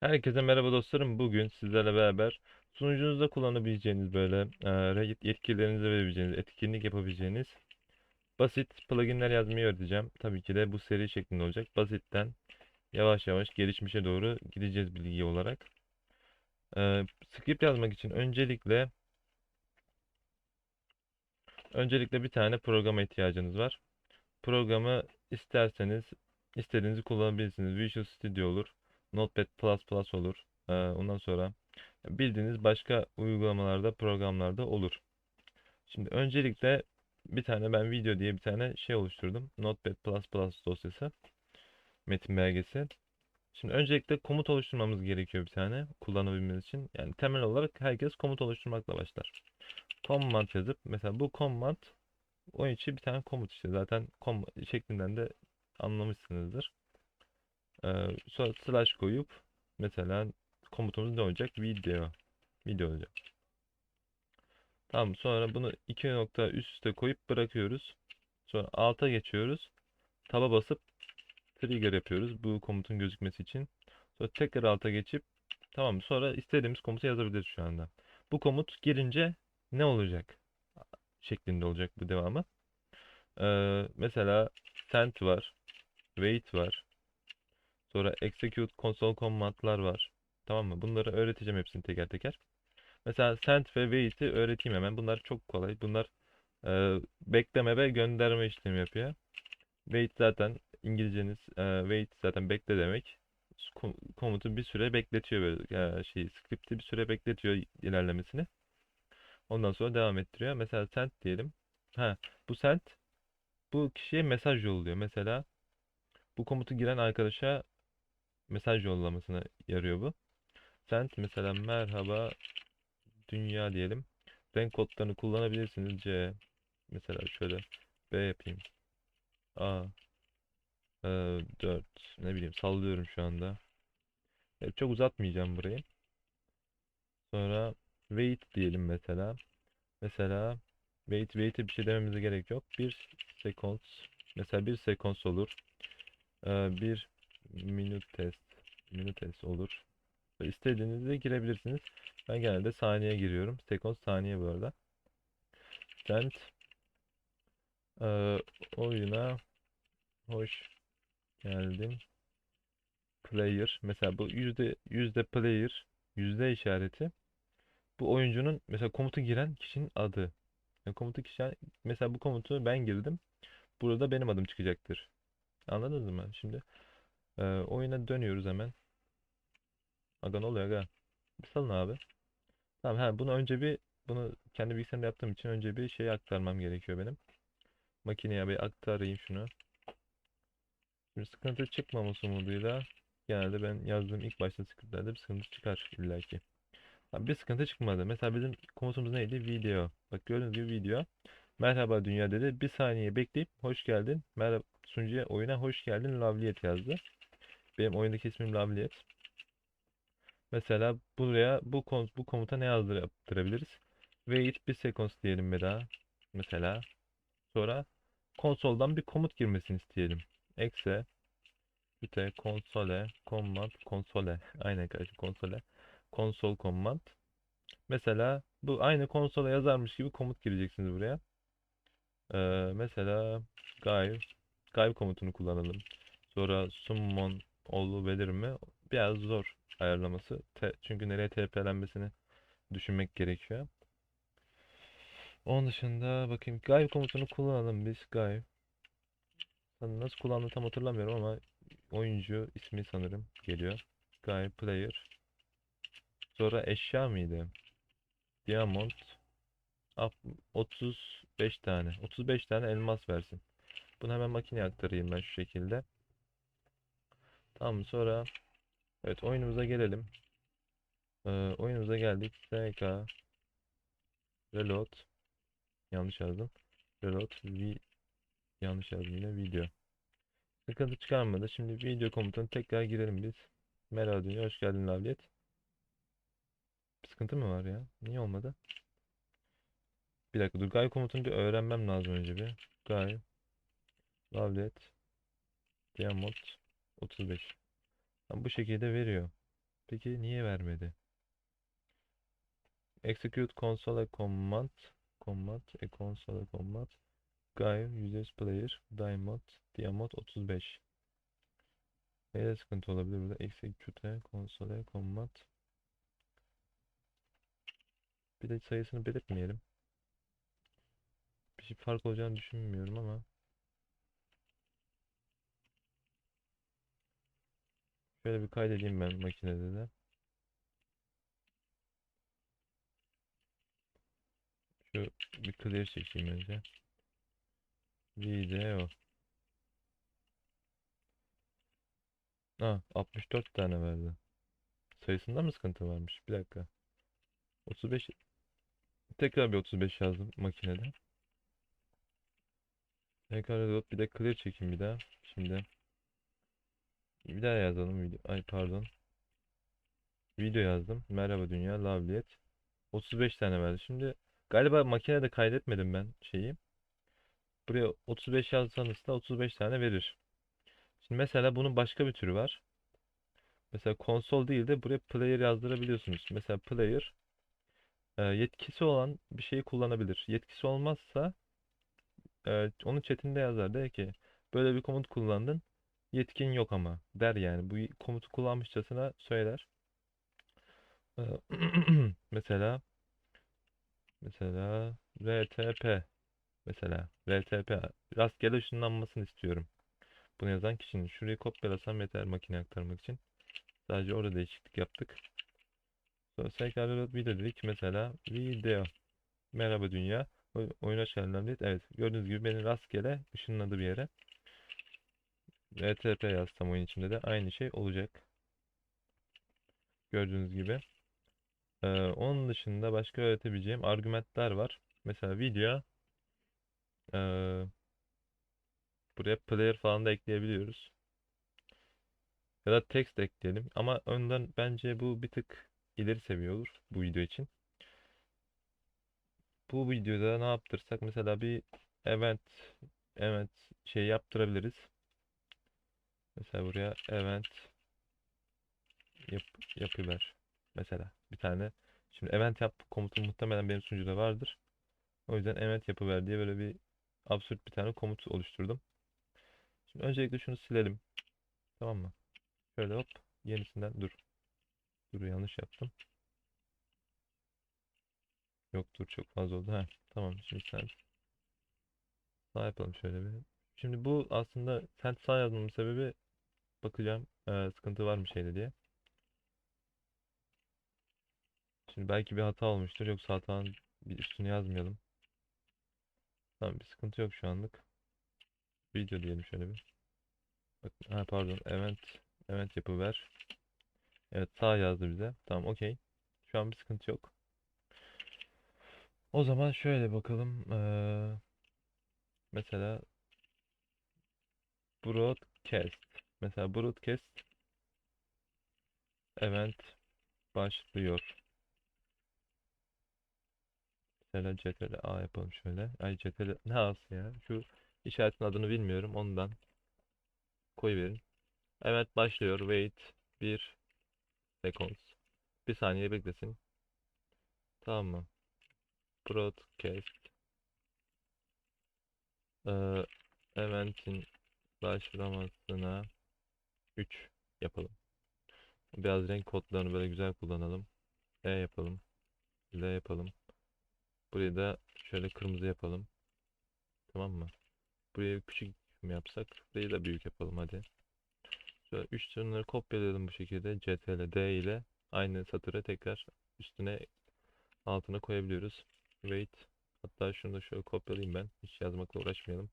Herkese merhaba dostlarım. Bugün sizlerle beraber sunucunuzda kullanabileceğiniz böyle e, yetkilerinizi verebileceğiniz, etkinlik yapabileceğiniz basit pluginler yazmayı öğreteceğim. Tabii ki de bu seri şeklinde olacak. Basitten yavaş yavaş gelişmişe doğru gideceğiz bilgi olarak. E, script yazmak için öncelikle öncelikle bir tane programa ihtiyacınız var. Programı isterseniz istediğinizi kullanabilirsiniz. Visual Studio olur. Notepad++ olur. Ee, ondan sonra bildiğiniz başka uygulamalarda, programlarda olur. Şimdi öncelikle bir tane ben video diye bir tane şey oluşturdum. Notepad++ dosyası. Metin belgesi. Şimdi öncelikle komut oluşturmamız gerekiyor bir tane kullanabilmemiz için. Yani temel olarak herkes komut oluşturmakla başlar. Command yazıp mesela bu command onun için bir tane komut işte zaten kom şeklinden de anlamışsınızdır. Sonra slash koyup mesela komutumuz ne olacak? Video. Video olacak. Tamam sonra bunu iki nokta üst üste koyup bırakıyoruz. Sonra alta geçiyoruz. Taba basıp trigger yapıyoruz bu komutun gözükmesi için. Sonra tekrar alta geçip tamam sonra istediğimiz komutu yazabiliriz şu anda. Bu komut girince ne olacak? Şeklinde olacak bu devamı. Ee, mesela send var. Wait var. Sonra execute console command'lar var. Tamam mı? Bunları öğreteceğim hepsini teker teker. Mesela send ve wait'i öğreteyim hemen. Bunlar çok kolay. Bunlar e, bekleme ve gönderme işlemi yapıyor. Wait zaten İngilizceniz e, wait zaten bekle demek. Kom- Komutu bir süre bekletiyor böyle e, şey script'i bir süre bekletiyor ilerlemesini. Ondan sonra devam ettiriyor. Mesela send diyelim. Ha, bu send bu kişiye mesaj yolluyor. Mesela bu komutu giren arkadaşa mesaj yollamasına yarıyor bu. Send mesela merhaba dünya diyelim. Renk kodlarını kullanabilirsiniz. C mesela şöyle B yapayım. A e, 4 ne bileyim sallıyorum şu anda. Evet, çok uzatmayacağım burayı. Sonra wait diyelim mesela. Mesela wait wait'e bir şey dememize gerek yok. Bir seconds mesela bir seconds olur. Ee, bir minute test minute test olur. İstediğinizde girebilirsiniz. Ben genelde saniye giriyorum. Sekons saniye bu arada. Send ee, oyuna hoş geldin player. Mesela bu yüzde yüzde player yüzde işareti. Bu oyuncunun mesela komutu giren kişinin adı. Yani komutu kişi mesela bu komutu ben girdim. Burada benim adım çıkacaktır. Anladınız mı? Şimdi e, oyuna dönüyoruz hemen. Aga ne oluyor aga? Bir salın abi. Tamam ha bunu önce bir bunu kendi bilgisayarımda yaptığım için önce bir şey aktarmam gerekiyor benim. Makineye bir aktarayım şunu. Bir sıkıntı çıkmaması umuduyla genelde ben yazdığım ilk başta scriptlerde bir sıkıntı çıkar illaki. Tamam, bir sıkıntı çıkmadı. Mesela bizim komutumuz neydi? Video. Bak gördüğünüz gibi video. Merhaba dünya dedi. Bir saniye bekleyip hoş geldin. Merhaba sunucuya oyuna hoş geldin. Lavliyet yazdı. Benim oyundaki ismim Lavliyet. Mesela buraya bu kom bu komuta ne yazdırabiliriz? Wait bir seconds diyelim bir daha. Mesela sonra konsoldan bir komut girmesini isteyelim. Exe Vite konsole command konsole aynen kardeşim konsole konsol command mesela bu aynı konsola yazarmış gibi komut gireceksiniz buraya ee, mesela guide guide komutunu kullanalım sonra summon olabilir mi biraz zor ayarlaması. Te- çünkü nereye TP'lenmesini düşünmek gerekiyor. Onun dışında bakayım Gayb komutunu kullanalım biz Gayb. Nasıl kullandığını tam hatırlamıyorum ama oyuncu ismi sanırım geliyor. Gayb player. Sonra eşya mıydı? Diamond. Up 35 tane. 35 tane elmas versin. Bunu hemen makineye aktarayım ben şu şekilde. Tamam sonra evet oyunumuza gelelim. Ee, oyunumuza geldik. SK Reload yanlış yazdım. Reload v yanlış yazdım yine video. Sıkıntı çıkarmadı. Şimdi video komutunu tekrar girelim biz. Merhaba dünya hoş geldin Lavliyet. Bir sıkıntı mı var ya? Niye olmadı? Bir dakika dur. Gay komutunu bir öğrenmem lazım önce bir. Gay Lavliyet Diamond 35. Tam bu şekilde veriyor. Peki niye vermedi? Execute console command command e console command Gaio users player Diamond Diamond 35 Neyde sıkıntı olabilir burada? Execute console command Bir de sayısını belirtmeyelim. Bir şey fark olacağını düşünmüyorum ama Şöyle bir kaydedeyim ben makinede de. Şu bir clear çekeyim önce. Video. Ha 64 tane verdi. Sayısında mı sıkıntı varmış? Bir dakika. 35 tekrar bir 35 yazdım makinede. Tekrar bir de clear çekeyim bir daha. Şimdi bir daha yazalım video. Ay pardon. Video yazdım. Merhaba dünya, lovelyet. 35 tane verdi. Şimdi galiba makinede kaydetmedim ben şeyi. Buraya 35 yazsanız da 35 tane verir. Şimdi mesela bunun başka bir türü var. Mesela konsol değil de buraya player yazdırabiliyorsunuz. Mesela player e, yetkisi olan bir şeyi kullanabilir. Yetkisi olmazsa e, onun chatinde yazar der ki böyle bir komut kullandın. Yetkin yok ama der yani. Bu komutu kullanmışçasına söyler. E, mesela mesela RTP mesela RTP rastgele ışınlanmasını istiyorum. Bunu yazan kişinin şurayı kopyalasam yeter makine aktarmak için. Sadece orada değişiklik yaptık. Sonra tekrar reload video dedik. Mesela video. Merhaba dünya. Oy- Oyuna çağrılan Evet gördüğünüz gibi beni rastgele ışınladı bir yere. RTP yazsam oyun içinde de aynı şey olacak. Gördüğünüz gibi. Ee, onun dışında başka öğretebileceğim argümanlar var. Mesela video ee, buraya player falan da ekleyebiliyoruz. Ya da text ekleyelim. Ama önden bence bu bir tık ileri seviye olur bu video için. Bu videoda ne yaptırsak mesela bir event event şey yaptırabiliriz. Mesela buraya event yap, yapıver. Mesela bir tane. Şimdi event yap komutu muhtemelen benim sunucuda vardır. O yüzden event yapıver diye böyle bir absürt bir tane komut oluşturdum. Şimdi öncelikle şunu silelim. Tamam mı? Şöyle hop yenisinden dur. Dur yanlış yaptım. Yok dur çok fazla oldu. Ha tamam şimdi sen sağ yapalım şöyle bir. Şimdi bu aslında sen sağ yazmamın sebebi bakacağım e, sıkıntı var mı şeyde diye. Şimdi belki bir hata olmuştur. Yoksa hatanın bir üstünü yazmayalım. Tamam bir sıkıntı yok şu anlık. Video diyelim şöyle bir. Bak, ha pardon event event yapıver. Evet sağ yazdı bize. Tamam okey. Şu an bir sıkıntı yok. O zaman şöyle bakalım. Ee, mesela broadcast. Mesela broadcast event başlıyor. Mesela ctrl A yapalım şöyle. Ay ctrl ne A'sı ya? Şu işaretin adını bilmiyorum. Ondan koyuverin. Evet başlıyor. Wait. 1 seconds. Bir saniye beklesin. Tamam mı? Broadcast. Ee, event'in başlamasına 3 yapalım. Biraz renk kodlarını böyle güzel kullanalım. E yapalım. L yapalım. Burayı da şöyle kırmızı yapalım. Tamam mı? Buraya küçük mi yapsak? Burayı da büyük yapalım hadi. Şöyle 3 tane kopyalayalım bu şekilde. CTRL D ile aynı satıra tekrar üstüne altına koyabiliyoruz. Wait. Hatta şunu da şöyle kopyalayayım ben. Hiç yazmakla uğraşmayalım.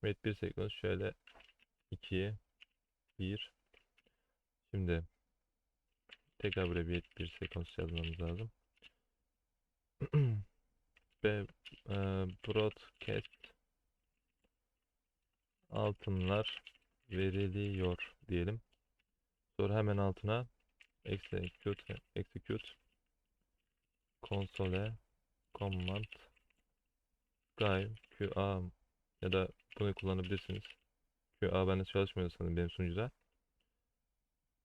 Wait 1 sekund şöyle 2 1 Şimdi tekrar buraya bir 1 sekund yazmamız lazım. Ve e, broadcast altınlar veriliyor diyelim. Sonra hemen altına execute execute console command guy qa ya da bunu kullanabilirsiniz. QA bende çalışmıyor sanırım benim sunucuda.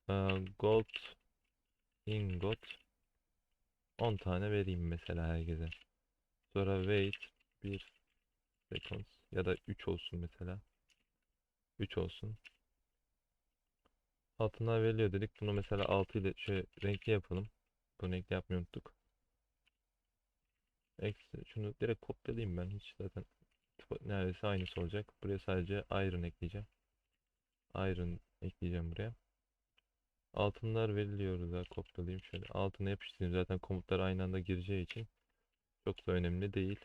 Ee, gold ingot 10 tane vereyim mesela herkese. Sonra wait 1 seconds ya da 3 olsun mesela. 3 olsun. Altınlar veriliyor dedik. Bunu mesela 6 ile şöyle renkli yapalım. Bunu renkli yapmayı unuttuk. Eksi şunu direkt kopyalayayım ben. Hiç zaten neredeyse aynısı olacak. Buraya sadece iron ekleyeceğim. Iron ekleyeceğim buraya. Altınlar veriliyor da kopyalayayım şöyle. Altına yapıştırayım. Zaten komutlar aynı anda gireceği için çok da önemli değil.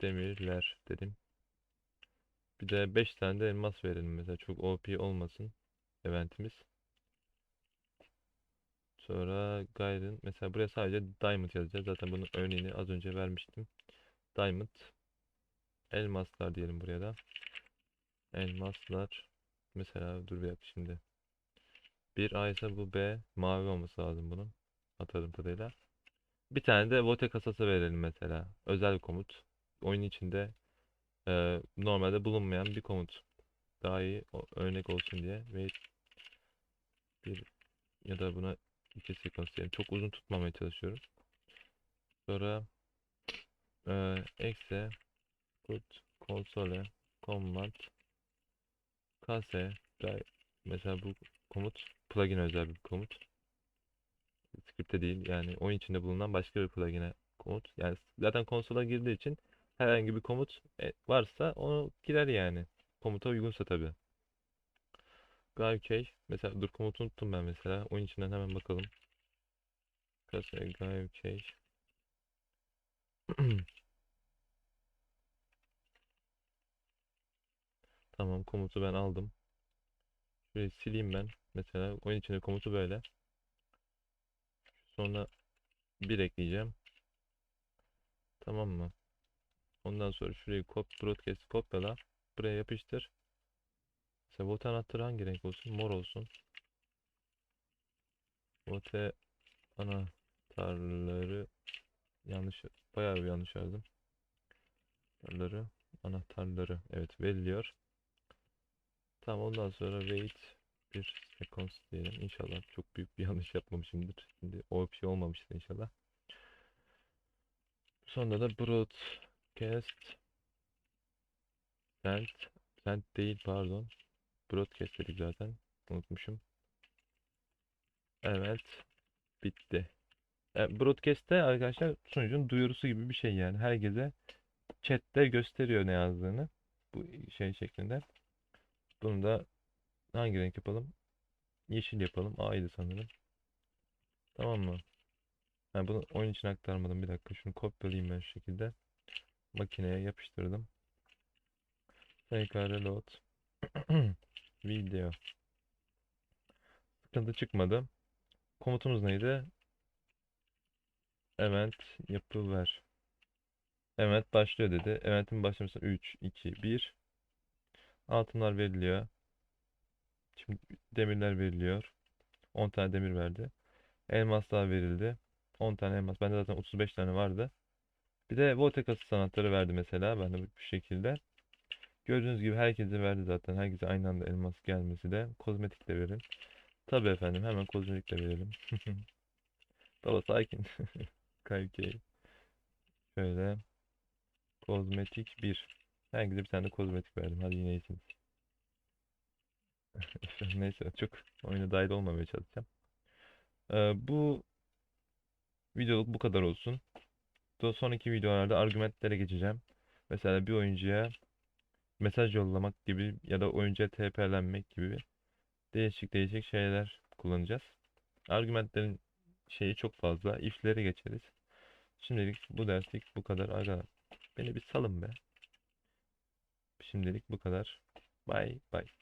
Demirler dedim. Bir de 5 tane de elmas verelim mesela. Çok OP olmasın eventimiz. Sonra Gaiden. Mesela buraya sadece Diamond yazacağız. Zaten bunun örneğini az önce vermiştim. Diamond. Elmaslar diyelim buraya da. Elmaslar. Mesela dur bir dakika şimdi. Bir A ise bu B. Mavi olması lazım bunun. Hatırladığım kadarıyla. Bir tane de vote kasası verelim mesela. Özel komut. Oyun içinde e, normalde bulunmayan bir komut. Daha iyi örnek olsun diye. Ve bir ya da buna iki sekans diyelim. Çok uzun tutmamaya çalışıyorum. Sonra e, exe put konsole command kase mesela bu komut plugin özel bir komut. Script'te değil yani oyun içinde bulunan başka bir plugin'e komut. Yani zaten konsola girdiği için herhangi bir komut e, varsa onu girer yani. Komuta uygunsa tabii. Gayukey mesela dur komutu unuttum ben mesela. Oyun içinden hemen bakalım. Kase Gayukey Tamam komutu ben aldım. Şurayı sileyim ben. Mesela oyun içinde komutu böyle. Sonra bir ekleyeceğim. Tamam mı? Ondan sonra şurayı kop broadcast kopyala. Buraya yapıştır. Mesela vote anahtarı hangi renk olsun? Mor olsun. Vote anahtarları yanlış bayağı bir yanlış yazdım. Anahtarları anahtarları evet veriliyor. Tamam ondan sonra wait bir seconds diyelim. İnşallah çok büyük bir yanlış yapmamışımdır. Şimdi o bir şey olmamıştır inşallah. Sonra da broadcast send send değil pardon. Broadcast dedik zaten. Unutmuşum. Evet. Bitti. E, broadcast'te arkadaşlar sunucunun duyurusu gibi bir şey yani. Herkese chat'te gösteriyor ne yazdığını. Bu şey şeklinde. Bunu da hangi renk yapalım? Yeşil yapalım. A'ydı sanırım. Tamam mı? Ha, bunu oyun için aktarmadım. Bir dakika şunu kopyalayayım ben şu şekilde. Makineye yapıştırdım. Tekrar reload. Video. Sıkıntı çıkmadı. Komutumuz neydi? Event yapıver. Event başlıyor dedi. Event'in başlamasına 3, 2, 1. Altınlar veriliyor. Şimdi demirler veriliyor. 10 tane demir verdi. Elmaslar verildi. 10 tane elmas. Bende zaten 35 tane vardı. Bir de vote kası sanatları verdi mesela. Ben de bu şekilde. Gördüğünüz gibi herkese verdi zaten. Herkese aynı anda elmas gelmesi de. Kozmetik de verin. Tabii efendim hemen kozmetik de verelim. Baba sakin. Kayıkey. Şöyle. Kozmetik 1. Herkese bir tane de kozmetik verdim. Hadi yine iyisiniz. Neyse çok oyuna dahil olmamaya çalışacağım. Ee, bu videoluk bu kadar olsun. Daha sonraki videolarda argümantlere geçeceğim. Mesela bir oyuncuya mesaj yollamak gibi ya da oyuncuya TP'lenmek gibi değişik değişik şeyler kullanacağız. Argümanlerin şeyi çok fazla. If'lere geçeriz. Şimdilik bu derslik bu kadar. Aga beni bir salın be. Şimdilik bu kadar. Bye bye.